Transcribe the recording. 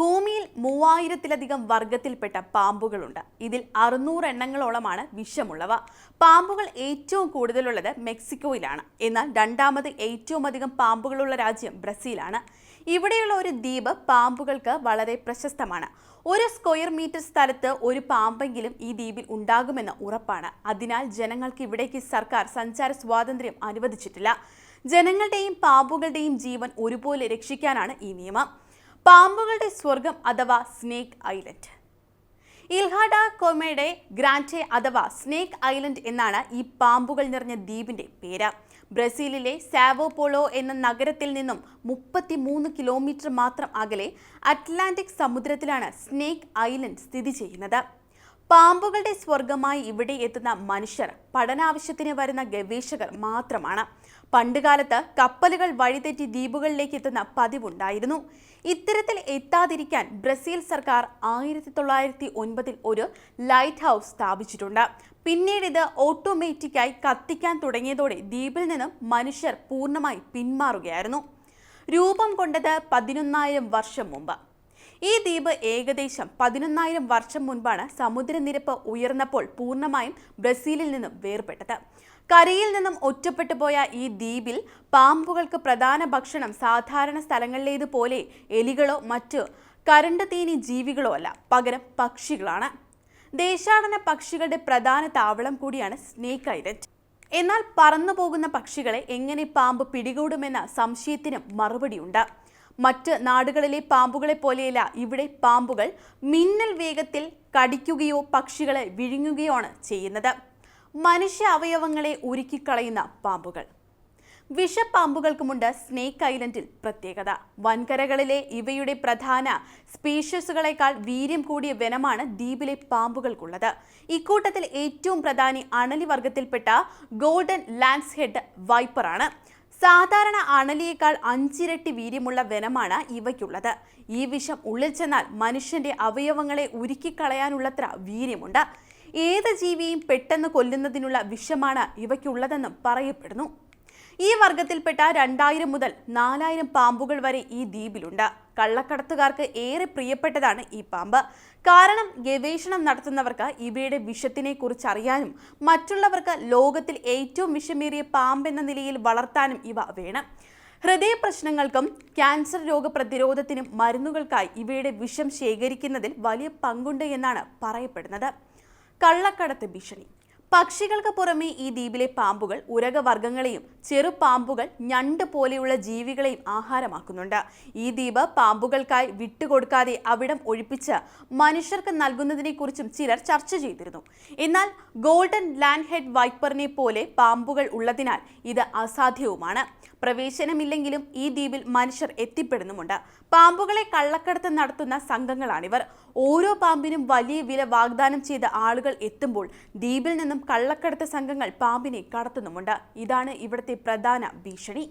ഭൂമിയിൽ മൂവായിരത്തിലധികം വർഗത്തിൽപ്പെട്ട പാമ്പുകളുണ്ട്. ഇതിൽ അറുന്നൂറ് എണ്ണങ്ങളോളമാണ് വിഷമുള്ളവ. പാമ്പുകൾ ഏറ്റവും കൂടുതലുള്ളത് മെക്സിക്കോയിലാണ്. എന്നാൽ രണ്ടാമത് ഏറ്റവും അധികം പാമ്പുകളുള്ള രാജ്യം ബ്രസീലാണ്. ഇവിടെയുള്ള ഒരു ദ്വീപ് പാമ്പുകൾക്ക് വളരെ പ്രശസ്തമാണ്. ഒരു സ്ക്വയർ മീറ്റർ സ്ഥലത്ത് ഒരു പാമ്പെങ്കിലും ഈ ദ്വീപിൽ ഉണ്ടാകുമെന്ന് ഉറപ്പാണ്. അതിനാൽ ജനങ്ങൾക്ക് ഇവിടേക്ക് സർക്കാർ സഞ്ചാര സ്വാതന്ത്ര്യം അനുവദിച്ചിട്ടില്ല. ജനങ്ങളുടെയും പാമ്പുകളുടെയും ജീവൻ ഒരുപോലെ രക്ഷിക്കാനാണ് ഈ നിയമം. പാമ്പുകളുടെ സ്വർഗം അഥവാ സ്നേക്ക് ഐലൻഡ്. ഇൽഹാഡ കൊമയുടെ ഗ്രാൻഡെ അഥവാ സ്നേക്ക് ഐലൻഡ് എന്നാണ് ഈ പാമ്പുകൾ നിറഞ്ഞ ദ്വീപിന്റെ പേര്. ബ്രസീലിലെ സാവോപോളോ എന്ന നഗരത്തിൽ നിന്നും മുപ്പത്തി മൂന്ന് കിലോമീറ്റർ മാത്രം അകലെ അറ്റ്ലാന്റിക് സമുദ്രത്തിലാണ് സ്നേക്ക് ഐലൻഡ് സ്ഥിതി ചെയ്യുന്നത്. പാമ്പുകളുടെ സ്വർഗമായി ഇവിടെ എത്തുന്ന മനുഷ്യർ പഠനാവശ്യത്തിന് വരുന്ന ഗവേഷകർ മാത്രമാണ്. പണ്ടുകാലത്ത് കപ്പലുകൾ വഴിതെറ്റി ദ്വീപുകളിലേക്ക് എത്തുന്ന പതിവുണ്ടായിരുന്നു. ഇത്തരത്തിൽ എത്താതിരിക്കാൻ ബ്രസീൽ സർക്കാർ ആയിരത്തി തൊള്ളായിരത്തി ഒൻപതിൽ ഒരു ലൈറ്റ് ഹൗസ് സ്ഥാപിച്ചിട്ടുണ്ട്. പിന്നീട് ഇത് ഓട്ടോമാറ്റിക്കായി കത്തിക്കാൻ തുടങ്ങിയതോടെ ദ്വീപിൽ നിന്നും മനുഷ്യർ പൂർണമായി പിന്മാറുകയായിരുന്നു. രൂപം കൊണ്ടത് പതിനൊന്നായിരം വർഷം മുമ്പ്. ഈ ദ്വീപ് ഏകദേശം പതിനൊന്നായിരം വർഷം മുൻപാണ് സമുദ്രനിരപ്പ് ഉയർന്നപ്പോൾ പൂർണമായും ബ്രസീലിൽ നിന്നും വേർപെട്ടത്. കരയിൽ നിന്നും ഒറ്റപ്പെട്ടു പോയ ഈ ദ്വീപിൽ പാമ്പുകൾക്ക് പ്രധാന ഭക്ഷണം സാധാരണ സ്ഥലങ്ങളിലേതുപോലെ എലികളോ മറ്റ് കരണ്ട് തീനി ജീവികളോ അല്ല പകരം പക്ഷികളാണ്. ദേശാടന പക്ഷികളുടെ പ്രധാന താവളം കൂടിയാണ് സ്നേക്ക് ഐലൻഡ്. എന്നാൽ പറന്നു പോകുന്ന പക്ഷികളെ എങ്ങനെ പാമ്പ് പിടികൂടുമെന്ന സംശയത്തിനും മറുപടിയുണ്ട്. മറ്റ് നാടുകളിലെ പാമ്പുകളെ പോലെയല്ല. ഇവിടെ പാമ്പുകൾ മിന്നൽ വേഗത്തിൽ കടിക്കുകയോ പക്ഷികളെ വിഴുങ്ങുകയോ ആണ് ചെയ്യുന്നത്. മനുഷ്യ അവയവങ്ങളെ ഉരുക്കിക്കളയുന്ന പാമ്പുകൾ. വിഷപ്പാമ്പുകൾക്കുമുണ്ട് സ്നേക്ക് ഐലൻഡിൽ പ്രത്യേകത. വൻകരകളിലെ ഇവയുടെ പ്രധാന സ്പീഷ്യസുകളെക്കാൾ വീര്യം കൂടിയ വനമാണ് ദ്വീപിലെ പാമ്പുകൾക്കുള്ളത്. ഇക്കൂട്ടത്തിൽ ഏറ്റവും പ്രധാനി അണലി വർഗത്തിൽപ്പെട്ട ഗോൾഡൻ ലാൻഡ്സ് ഹെഡ് വൈപ്പറാണ്. സാധാരണ അണലിയേക്കാൾ അഞ്ചിരട്ടി വീര്യമുള്ള വനമാണ് ഇവയ്ക്കുള്ളത്. ഈ വിഷം ഉള്ളിൽ ചെന്നാൽ മനുഷ്യന്റെ അവയവങ്ങളെ ഉരുക്കിക്കളയാനുള്ളത്ര വീര്യമുണ്ട്. ഏത് ജീവിയും പെട്ടെന്ന് കൊല്ലുന്നതിനുള്ള വിഷമാണ് ഇവയ്ക്കുള്ളതെന്നും പറയപ്പെടുന്നു. ഈ വർഗത്തിൽപ്പെട്ട രണ്ടായിരം മുതൽ നാലായിരം പാമ്പുകൾ വരെ ഈ ദ്വീപിലുണ്ട്. കള്ളക്കടത്തുകാർക്ക് ഏറെ പ്രിയപ്പെട്ടതാണ് ഈ പാമ്പ്. കാരണം ഗവേഷണം നടത്തുന്നവർക്ക് ഇവയുടെ വിഷത്തിനെ കുറിച്ച് അറിയാനും മറ്റുള്ളവർക്ക് ലോകത്തിൽ ഏറ്റവും വിഷമേറിയ പാമ്പെന്ന നിലയിൽ വളർത്താനും ഇവ വേണം. ഹൃദയ പ്രശ്നങ്ങൾക്കും ക്യാൻസർ രോഗപ്രതിരോധത്തിനും മരുന്നുകൾക്കായി ഇവയുടെ വിഷം ശേഖരിക്കുന്നതിൽ വലിയ പങ്കുണ്ട് എന്നാണ് പറയപ്പെടുന്നത്. കള്ളക്കടത്ത് ഭീഷണി. പക്ഷികൾക്ക് പുറമെ ഈ ദ്വീപിലെ പാമ്പുകൾ ഉരകവർഗങ്ങളെയും ചെറുപാമ്പുകൾ ഞണ്ട് പോലെയുള്ള ജീവികളെയും ആഹാരമാക്കുന്നുണ്ട്. ഈ ദ്വീപ് പാമ്പുകൾക്കായി വിട്ടുകൊടുക്കാതെ അവിടം ഒഴിപ്പിച്ച് മനുഷ്യർക്ക് നൽകുന്നതിനെക്കുറിച്ചും ചിലർ ചർച്ച ചെയ്തിരുന്നു. എന്നാൽ ഗോൾഡൻ ലാൻഡ് ഹെഡ് വൈപ്പറിനെ പോലെ പാമ്പുകൾ ഉള്ളതിനാൽ ഇത് അസാധ്യവുമാണ്. പ്രവേശനമില്ലെങ്കിലും ഈ ദ്വീപിൽ മനുഷ്യർ എത്തിപ്പെടുന്നുമുണ്ട്. പാമ്പുകളെ കള്ളക്കടത്ത് നടത്തുന്ന സംഘങ്ങളാണിവർ. ഓരോ പാമ്പിനും വലിയ വില വാഗ്ദാനം ചെയ്ത ആളുകൾ എത്തുമ്പോൾ ദ്വീപിൽ നിന്നും കള്ളക്കടത്ത് സംഘങ്ങൾ പാമ്പിനെ കടത്തുന്നുമുണ്ട്. ഇതാണ് ഇവിടുത്തെ പ്രധാന ഭീഷണി.